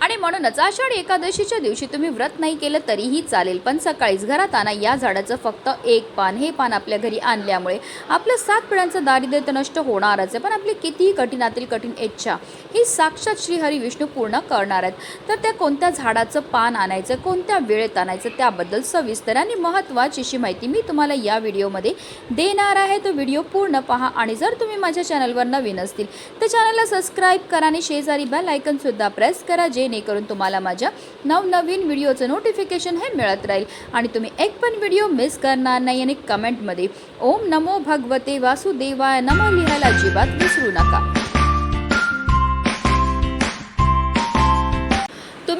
आणि म्हणूनच आषाढी एकादशीच्या दिवशी तुम्ही व्रत नाही केलं तरीही चालेल पण सकाळीच घरात आणा. या झाडाचं फक्त एक पान. हे पान आपल्या घरी आणल्यामुळे आपलं सात पिढ्यांचं दारिद्र्य तर नष्ट होणारच आहे. पण आपली कितीही कठीणातील कठीण इच्छा ही साक्षात श्रीहरी विष्णू पूर्ण करणार आहेत. तर त्या कोणत्या झाडाचं पान आणायचं कोणत्या वेळेत आणायचं त्याबद्दल सविस्तर आणि महत्त्वाची अशी माहिती मी तुम्हाला या व्हिडिओमध्ये देणार आहे. तो व्हिडिओ पूर्ण पहा आणि जर तुम्ही माझ्या चॅनलवर नवीन असतील तर चॅनलला सबस्क्राईब करा आणि शेजारी बेल आयकनसुद्धा प्रेस करा जे जेणेकरून तुम्हाला माझ्या नवनवीन व्हिडिओचं नोटिफिकेशन हे मिळत राहील. आणि तुम्ही एक पण व्हिडिओ मिस करणार नाही आणि कमेंटमध्ये ओम नमो भगवते वासुदेवाय नम लिहायला अजिबात विसरू नका.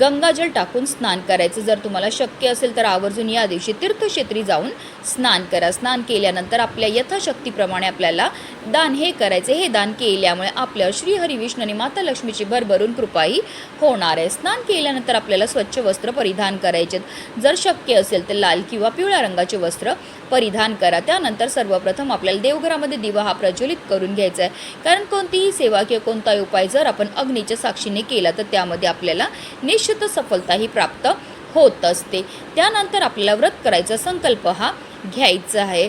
गंगाजल टाकून स्नान करायचं. जर तुम्हाला शक्य असेल तर आवर्जून या दिवशी तीर्थक्षेत्री जाऊन स्नान करा. स्नान केल्यानंतर आपल्या यथाशक्तीप्रमाणे आपल्याला दान हे करायचे. हे दान केल्यामुळे आपल्या श्रीहरी विष्णू आणि माता लक्ष्मीची भरभरून कृपाही होणार आहे. स्नान केल्यानंतर आपल्याला स्वच्छ वस्त्र परिधान करायचे जर शक्य असेल तर लाल किंवा पिवळ्या रंगाचे वस्त्र परिधान करा. त्यानंतर सर्वप्रथम आपल्याला देवघरामध्ये दिवा हा प्रज्वलित करून घ्यायचा आहे. कारण कोणतीही सेवा किंवा कोणताही उपाय जर आपण अग्नीच्या साक्षीने केला तर त्यामध्ये आपल्याला निश्चित सफलताही प्राप्त होत असते. त्यानंतर आपल्याला व्रत करायचा संकल्प हा घ्यायचा आहे.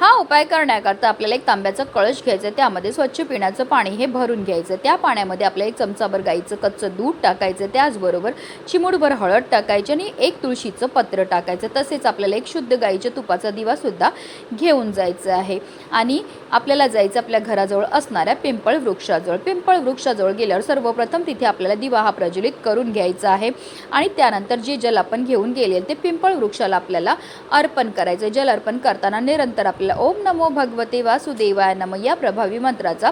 हा उपाय करण्याकरता आपल्याला एक तांब्याचा कळश घ्यायचा आहे त्यामध्ये स्वच्छ पिण्याचं पाणी हे भरून घ्यायचं त्या पाण्यामध्ये आपल्याला एक चमचाभर गाईचं कच्चं दूध टाकायचं त्याचबरोबर चिमूटभर हळद टाकायची आणि एक तुळशीचं पत्र टाकायचं तसेच आपल्याला एक शुद्ध गाईच्या तुपाचा दिवासुद्धा घेऊन जायचं आहे. आणि आपल्याला जायचं आपल्या घराजवळ असणाऱ्या पिंपळ वृक्षाजवळ. पिंपळ वृक्षाजवळ गेल्यावर सर्वप्रथम तिथे आपल्याला दिवा हा प्रज्वलित करून घ्यायचा आहे. आणि त्यानंतर जे जल आपण घेऊन गेले ते पिंपळ वृक्षाला आपल्याला अर्पण करायचं जल अर्पण करताना निरंतर आपल्याला ओम नमो भगवते वासुदेवाय नम या प्रभावी मंत्राचा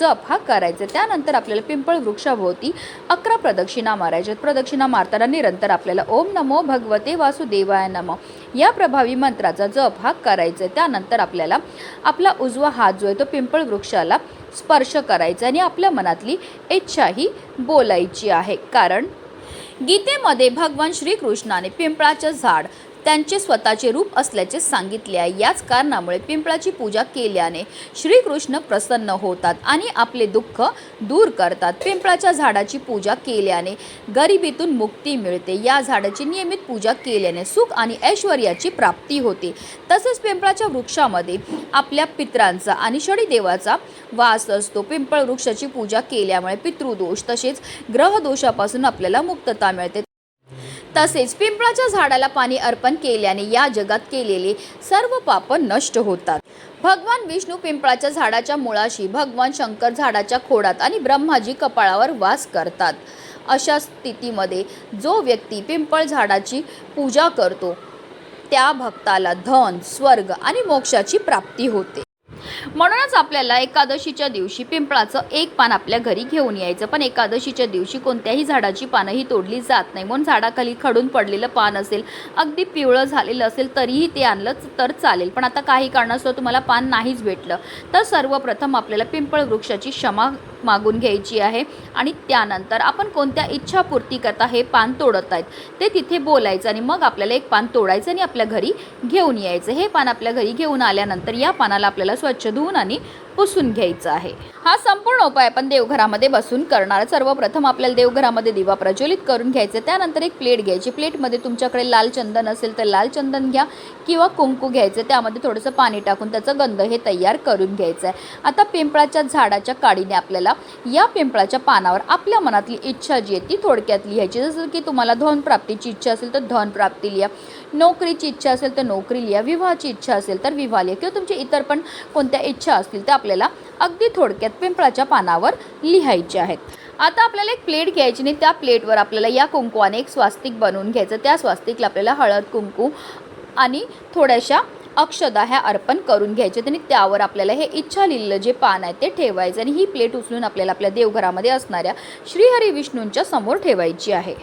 जप हा करायचा. त्यानंतर आपल्याला पिंपळ वृक्षाभोवती अकरा प्रदक्षिणा मारायच्या प्रदक्षिणा मारताना निरंतर आपल्याला ओम नमो भगवते वासुदेवाय नम या प्रभावी मंत्राचा जप हा करायचा त्यानंतर आपल्याला आपला उजवा हात जो आहे तो पिंपळ वृक्षाला स्पर्श करायचा आणि आपल्या मनातली इच्छाही बोलायची आहे. कारण गीतेमध्ये भगवान श्रीकृष्णाने पिंपळाचं झाड त्यांचे स्वतःचे रूप असल्याचे सांगितले आहे. याच कारणामुळे पिंपळाची पूजा केल्याने श्रीकृष्ण प्रसन्न होतात आणि आपले दुःख दूर करतात. पिंपळाच्या झाडाची पूजा केल्याने गरिबीतून मुक्ती मिळते. या झाडाची नियमित पूजा केल्याने सुख आणि ऐश्वर्याची प्राप्ती होते. तसेच पिंपळाच्या वृक्षामध्ये आपल्या पित्रांचा आणि शनिदेवाचा वास असतो. पिंपळ वृक्षाची पूजा केल्यामुळे पितृदोष तसेच ग्रहदोषापासून आपल्याला मुक्तता मिळते. तसेच पिंपळाच्या झाडाला पाणी अर्पण केल्याने या जगात केलेले सर्व पाप नष्ट होतात. भगवान विष्णू पिंपळाच्या झाडाच्या मुळाशी भगवान शंकर झाडाच्या खोडात आणि ब्रह्माजी कपाळावर वास करतात. अशा स्थितीमध्ये जो व्यक्ती पिंपळ झाडाची पूजा करतो त्या भक्ताला धन स्वर्ग आणि मोक्षाची प्राप्ती होते. म्हणूनच आपल्याला एकादशीच्या दिवशी पिंपळाचं एक पान आपल्या घरी घेऊन यायचं. पण एकादशीच्या दिवशी कोणत्याही झाडाची पानंही तोडली जात नाही. म्हणून झाडाखाली खडून पडलेलं पान असेल अगदी पिवळं झालेलं असेल तरीही ते आणलं तर चालेल. पण आता काही कारणास्तव तुम्हाला पान नाहीच भेटलं. तर सर्वप्रथम आपल्याला पिंपळ वृक्षाची क्षमा मागून घ्यायची आहे. आणि त्यानंतर आपण कोणत्या इच्छापूर्ती करता हे पान तोडत आहेत ते तिथे बोलायचं आणि मग आपल्याला एक पान तोडायचं आणि आपल्या घरी घेऊन यायचं. हे पान आपल्या घरी घेऊन आल्यानंतर या पानाला आपल्याला स्वच्छ धुवून आणि पुसून घ्यायचं आहे. हा संपूर्ण उपाय आपण देवघरामध्ये बसून करणार. सर्वप्रथम आपल्याला देवघरामध्ये दिवा प्रज्वलित करून घ्यायचे. त्यानंतर एक प्लेट घ्यायची. प्लेटमध्ये तुमच्याकडे लाल चंदन असेल तर लाल चंदन घ्या किंवा कुंकू घ्यायचं. त्यामध्ये थोडंसं पाणी टाकून त्याचं गंध हे तयार करून घ्यायचं आहे आता पिंपळाच्या झाडाच्या काडीने आपल्याला या पिंपळाच्या पानावर आपल्या मनातली इच्छा जी आहे ती थोडक्यात लिहायची. जसं की तुम्हाला धनप्राप्तीची इच्छा असेल तर धनप्राप्ती लिहा. नोकरीची इच्छा असेल तर नोकरी लिहा. विवाहाची इच्छा असेल तर विवाह लिहा. किंवा तुमची इतर पण कोणत्या इच्छा असतील त्या आपल्याला अगदी थोडक्यात पिंपळाच्या पानावर लिहायचे आहेत. आता आपल्याला एक प्लेट घ्यायची आणि त्या प्लेटवर आपल्याला या कुंकवाने एक स्वास्तिक बनवून घ्यायचं. त्या स्वास्तिकला आपल्याला हळद कुंकू आणि थोड्याशा अक्षदा ह्या अर्पण करून घ्यायचे आणि त्यावर आपल्याला हे इच्छा लिहिलेलं जे पान आहे ते ठेवायचं आणि ही प्लेट उचलून आपल्याला आपल्या देवघरामध्ये असणाऱ्या श्रीहरी विष्णूंच्या समोर ठेवायची आहे.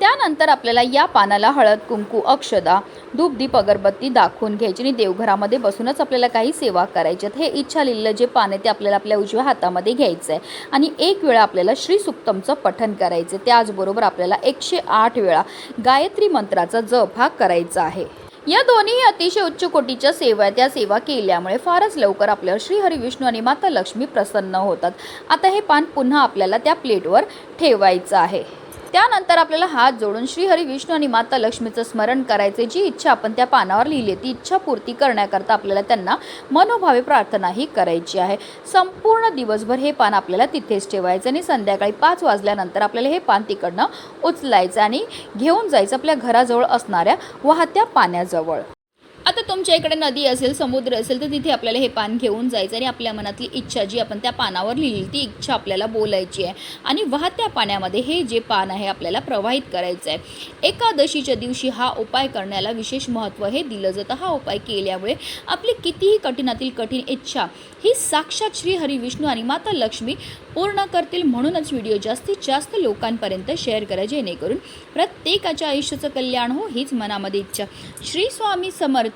त्यानंतर आपल्याला या पानाला हळद कुंकू अक्षदा धूपदीप अगरबत्ती दाखवून घ्यायची आणि देवघरामध्ये बसूनच आपल्याला काही सेवा करायच्यात हे इच्छा लिहिलेलं जे पान आहे ते आपल्याला आपल्या उजव्या हातामध्ये घ्यायचं आहे. आणि एक वेळा आपल्याला श्री पठन पठण करायचं त्याचबरोबर आपल्याला एकशे आठ वेळा गायत्री मंत्राचा जप हा करायचा आहे. या दोन्ही अतिशय उच्च कोटीच्या सेवा आहेत. त्या सेवा केल्यामुळे फारच लवकर आपल्यावर श्री हरिविष्णू आणि माता लक्ष्मी प्रसन्न होतात. आता हे पान पुन्हा आपल्याला त्या प्लेटवर ठेवायचं आहे. त्यानंतर आपल्याला हात जोडून श्रीहरी विष्णू आणि माता लक्ष्मीचं स्मरण करायचे. जी इच्छा आपण त्या पानावर लिहिली ती इच्छा पूर्ती करण्याकरता आपल्याला त्यांना मनोभावे प्रार्थनाही करायची आहे. संपूर्ण दिवसभर हे पान आपल्याला तिथेच ठेवायचं आणि संध्याकाळी पाच वाजल्यानंतर आपल्याला हे पान तिकडनं उचलायचं आणि घेऊन जायचं आपल्या घराजवळ असणाऱ्या वाहत्या पाण्याजवळ. आता तुमच्या इकडे नदी असेल समुद्र असेल तर तिथे आपल्याला हे पान घेऊन जायचं आणि आपल्या मनातली इच्छा जी आपण त्या पानावर लिहिली ती इच्छा आपल्याला बोलायची आहे. आणि वाहत्या पाण्यामध्ये हे जे पान आहे आपल्याला प्रवाहित करायचं आहे. एकादशीच्या दिवशी हा उपाय करण्याला विशेष महत्त्व हे दिलं जातं. हा उपाय केल्यामुळे आपली कितीही कठीणातील कठीण इच्छा ही साक्षात श्री हरी विष्णू आणि माता लक्ष्मी पूर्ण करतील म्हणूनच व्हिडिओ जास्तीत जास्त लोकांपर्यंत शेअर करा जेणेकरून प्रत्येकाच्या आयुष्याचं कल्याण हो हीच मनामध्ये इच्छा. श्री स्वामी समर्थ